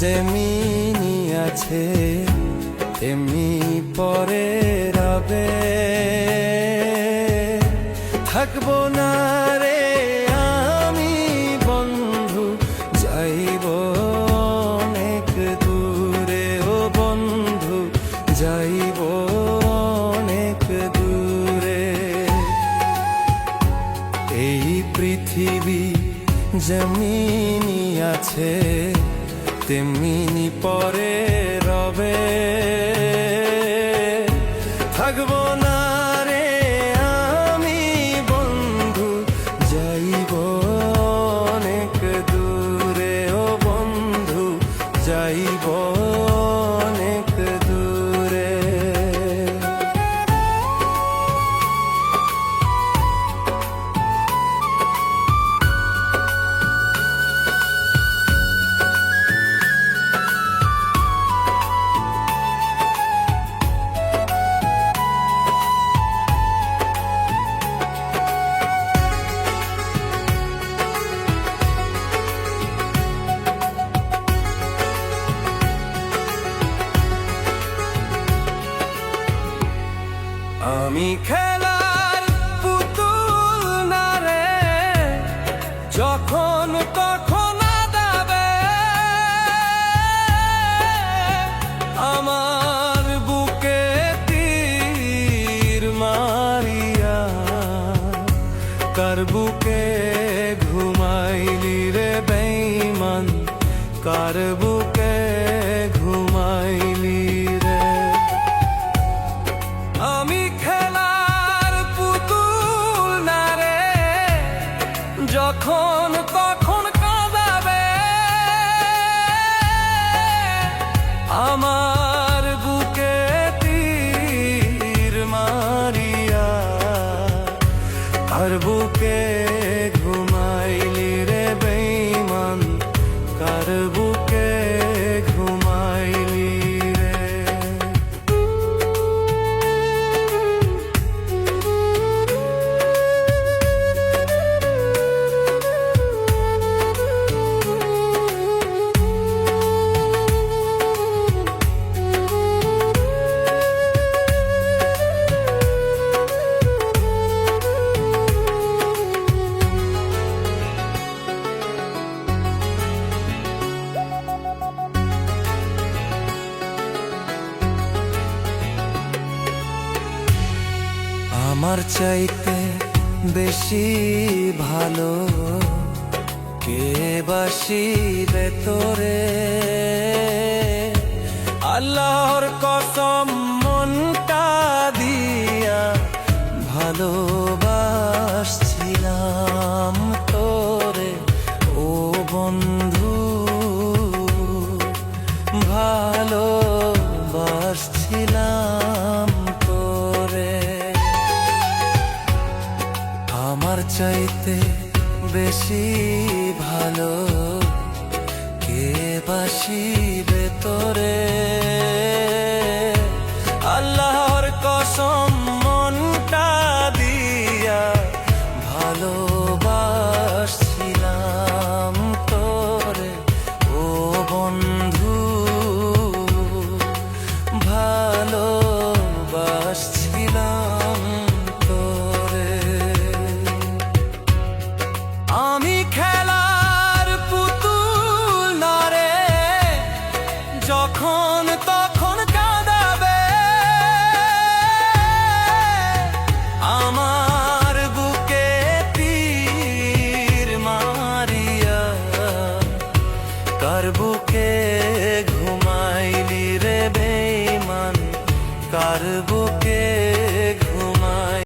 যেমিনি আছে, তেমনি পরে রবে থাকব না রে আমি বন্ধু, যাইব অনেক দূরে। ও বন্ধু, যাইব অনেক দূরে। এই পৃথিবী যেমিনি আছে তেমনি পরে রবে। আমি খেলার পুতুল না যখন তখন দাবে আমার বুকে তীর মারিয়া কার বুকে ঘুমাইলি রে বেইমান কার বুকে আমার বুকে তীর মারিয়া আর বুকে আমার চাইতে বেশি ভালো। কে বাসিবে তোরে আল্লাহর কসম মনটা দিয়া ভালোবাসছিলাম তোরে। ও বন্ধু, ভালোবাসছিলাম আমার চাইতে বেশি ভালো। কে বাসিবে তোরে? আল্লাহ আমার বুকে ঘুমাইলি রে বেইমান কার বুকে